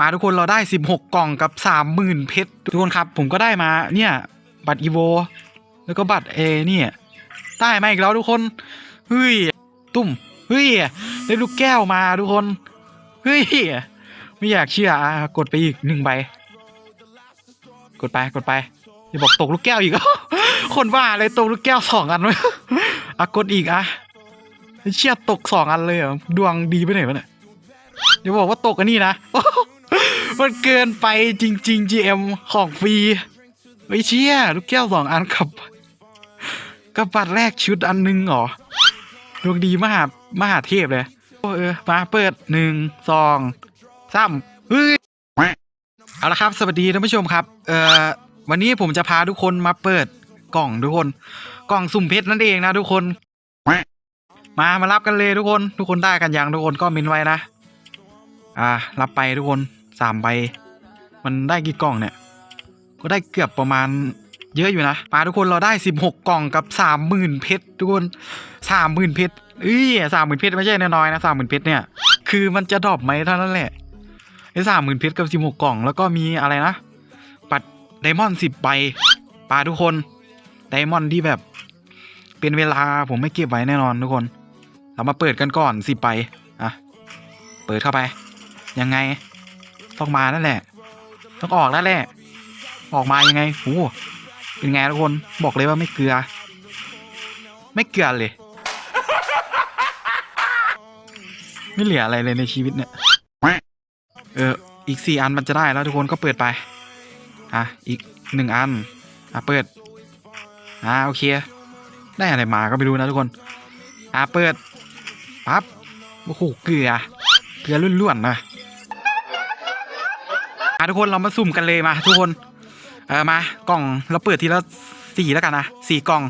มาทุกคนเราได้ 16 กล่องกับ 30,000 เพชรทุกคนครับ ผมก็ได้มาเนี่ย บัตรอีโว แล้วก็บัตรเอเนี่ยได้มาอีกแล้วทุกคนเฮ้ยตุ้มเฮ้ยได้ลูกแก้วมาทุกคนเฮ้ยไม่อยากเชื่อกดไปอีกหนึ่งใบ กดไปกดไปอย่าบอกตกลูกแก้วอีกคนว่าอะไรตกลูกแก้วสองอันไว้อะกดอีกอะเชี่ยตกสองอันเลยเหรอดวงดีไปไหนวะเนี่ยอย่าบอกว่าตกอันนี้นะ มันเกินไปจริง ๆ GM ของฟรีไอ้ยเชี่ยลูกแก้วสองอันกับกับบัตรแรกชุดอันหนึงเหรอดวงดีมหามหาเทพเลยโอ้เออมาเปิดหนึ่งสองสามเฮ้ยเอาละครับสวัสดีท่านผู้ชมครับ เอ่อวันนี้ผมจะพาทุกคนมาเปิดกล่องทุกคน กล่องสุ่มเพชรนั่นเองนะทุกคน มามารับกันเลยทุกคน ทุกคนได้กันยังทุกคนก็เมนไว้นะ อ่า รับไปทุกคน สามใบ มันได้กี่กล่องเนี่ย ก็ได้เกือบประมาณเยอะอยู่นะมาทุกคนเราได้สิบหกกล่องกับสามหมื่นเพชรทุกคนสามหมื่นเพชรเอ้ยสามหมื่นเพชรไม่ใช่น้อยๆนะสามหมื่นเพชรเนี่ย คือมันจะดรอปไหมเท่านั้นแหละไอ้สามหมื่นเพชรกับสิบหกกล่อง แล้วก็มีอะไรนะปัดไดมอนด์สิบใบปลาทุกคนไดมอนด์ที่แบบ เป็นเวลาผมไม่เก็บไว้แน่นอนทุกคน เรามาเปิดกันก่อนสิบใบอะเปิดเข้าไป ยังไง ต้องมานั่นแหละ ต้องออกแล้วแหละ ออกมายังไงโอ้โหเป็นไงทุกคนบอกเลยว่าไม่เกลือ ไม่เกลือเลย ไม่เหลืออะไรเลยในชีวิตเนี่ยเอออีกสี่อันมันจะได้แล้วทุกคนก็เปิดไป อะอีกหนึ่งอัน อะเปิด อ่าโอเค ได้อะไรมาก็ไม่รู้นะทุกคน อะเปิดปั๊บโอ้โหเกลือเกลือล้วนๆนะ ทุกคนเรามาสุ่มกันเลยมา ทุกคน เออมากล่องเราเปิดทีละสี่แล้วกันนะสี่กล่อง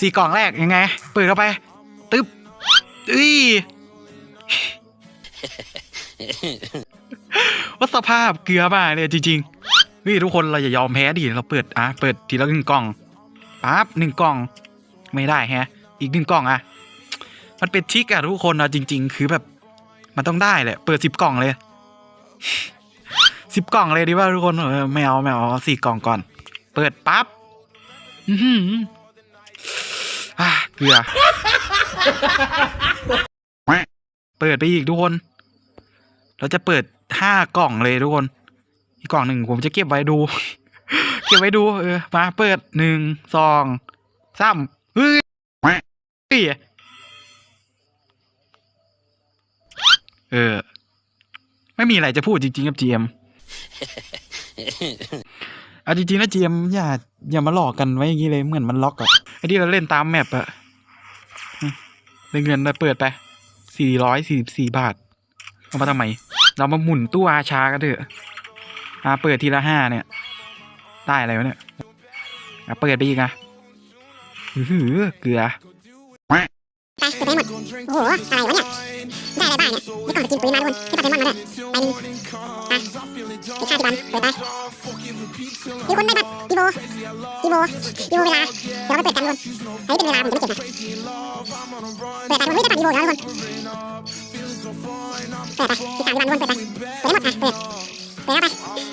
สี่กล่องแรกยังไง เปิดเข้าไปตึ๊บอุ้ยว่าสภาพเกลือมากเลยจริงๆเฮ้ยทุกคนเราอย่ายอมแพ้ดิเราเปิดอะเปิดทีละหนึ่งกล่องปั๊บหนึ่งกล่อง ไม่ได้แฮะ อีกหนึ่งกล่องอะมันเป็นทิกอะทุกคนนะจริง ๆ คือแบบ มันต้องได้แหละ เปิดสิบกล่องเลย สิบกล่องเลยดีว่าทุกคนเออไม่เอาไม่เอาสี่กล่องก่อน เปิดปั๊บอือหืออะเกลือเปิดไปอีกทุกคน เราจะเปิดห้ากล่องเลยทุกคน อีกกล่องหนึ่งผมจะเก็บไว้ดู เก็บไว้ดู เออ มาเปิดหนึ่งสองสามเฮ้ยเฮ้ยเออ ไม่มีอะไรจะพูดจริงๆครับ GM เอาจริงๆนะ GM อย่าอย่ามาหลอกกันไว้อย่างนี้เลยเหมือนมันล็อกอะไอ้ที่เราเล่นตามแมปอะอืมได้เงินเราเปิดไปสี่ร้อยสี่สี่บาท เอามาทำไม เรามาหมุนตู้อาชากันเถอะอาเปิดทีละห้าเนี่ย ได้อะไรวะเนี่ยอะเปิดไปอีกอะอื้อหือเกลือไปเปิดได้หมด โอ้โห อะไรวะเนี่ย ได้อะไรบ้างเนี่ยได้กล่องสกินปืนมาทุกคนได้บัตรเดมอนมาด้วยไปหนึ่งอะ อีกห้าสิบวันเปิดไปมีคนได้บัตรอีโบอีโบอีโบเวลาเดี๋ยวเราไปเปิดกันทุกคนเฮ้เป็นเวลาผมจะไม่เก็บนะเปิดไปทุกคนเฮ้ยได้บัตรอีโบแล้วทุกคนเปิดไปอีกสามสิบวันทุกคนเปิดไปเปิดได้หมดอะเปิดเปิดเข้าไป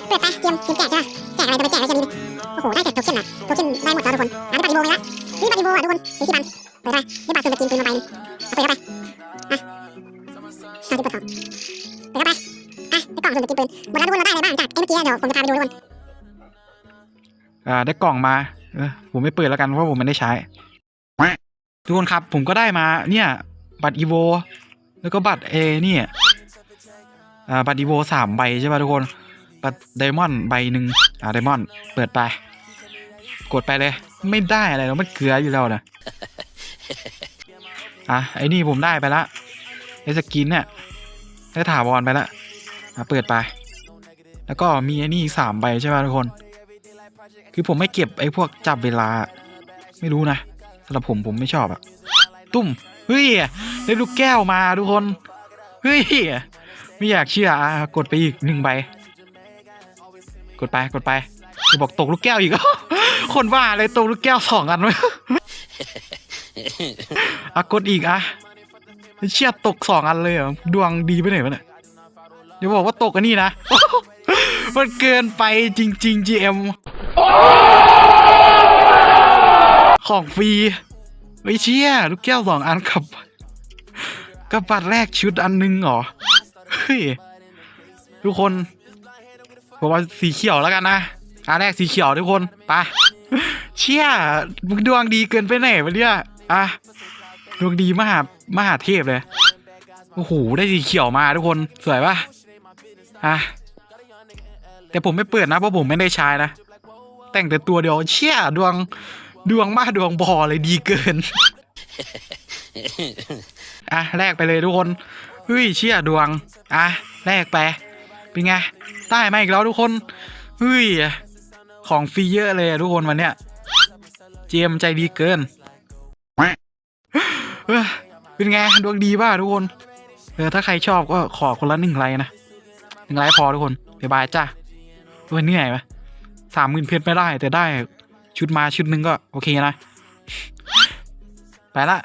เปิดไปเตรียมเตี้มแจกใช่ไหมแจกอะไรจะไปแจกอะไรจะมีโอ้โหได้แต่โทเค็นอะโทเค็นได้หมดแล้วทุกคนอะได้บัตรอีโบไปล้วนี่บัตรอีโบอะทุกคนสี่สิบวันเปิดไปได้บัตรซูมสกินปืนมาใบหนึงเอาเปิดเข้าไปชาที่ปวดท้องเปิดข้าไป อะในกล่องสุ่มกินปืนหมดแล้วทุกคนเราได้อะไรบ้างจากเอ็มเมื่อกี้เดี๋ยวผมจะพาไปดูทุกคนอ่าได้กล่องมาเออผมไม่เปิดแล้วกันเพราะผมไม่ได้ใช้ ทุกคนครับ ผมก็ได้มาเนี่ย บัตรอีโวแล้วก็บัตรเอเนี่ยอ่าบัตรอีโวสามใบใช่ป่ะทุกคนบัตรไดมอนด์ใบหนึ่งอ่าไดมอนด์เปิดไป กดไปเลย ไม่ได้อะไรแล้วมันเกลืออยู่แล้วนะอะไอ้นี่ผมได้ไปละไอ้สกินเนี่ยได้ถาวรไปละ เปิดไป แล้วก็มีไอ้นี่อีกสามใบใช่ป่ะทุกคน คือผมไม่เก็บไอ้พวกจับเวลา ไม่รู้นะสำหรับผมผมไม่ชอบอะตุ้มเฮ้ยได้ลูกแก้วมาทุกคนเฮ้ยไม่อยากเชื่ออะกดไปอีกหนึ่งใบ กดไปกดไปจะบอกตกลูกแก้วอีกคนว่าอะไรตกลูกแก้วสองอันไว้อะกดอีกอะเชี่ยตกสองอันเลยเหรอดวงดีไปไหนวะเนี่ย อย่าบอกว่าตกอันนี้นะ มันเกินไปจริง ๆ GM ของฟรีไม่เชี่ยลูกแก้วสองอันกับกับบัตรแรกชุดอันนึงเหรอ เฮ้ย ทุกคน ผมเอาสีเขียวแล้วกันนะอันแรกสีเขียวทุกคนไปเชี่ยมึงดวงดีเกินไปไหนวะเนี่ยอะดวงดีมหามหาเทพเลย โอ้โห ได้สีเขียวมาทุกคน สวยปะ อะแต่ผมไม่เปิดนะเพราะผมไม่ได้ใช้นะ แต่งแต่ตัวเดียวเชี่ยดวงดวงมากดวงพอเลยดีเกิน อะแลกไปเลยทุกคนเฮ้ยเชี่ยดวง อะแลกไปเป็นไงได้มาอีกแล้วทุกคนเฮ้ยของฟรีเยอะเลยอะทุกคนวันเนี้ยเจมส์ใจดีเกินเอ้อเป็นไงดวงดีป่ะทุกคนเออถ้าใครชอบก็ขอคนละหนึ่งไลค์นะ หนึ่งไลฟ์พอทุกคนบ๊ายบายจ้าด้วเหนื่อยหมสามหมื่นเพชรไม่ได้ แต่ได้ชุดมาชุดหนึ่งก็โอเคนะ ไปละ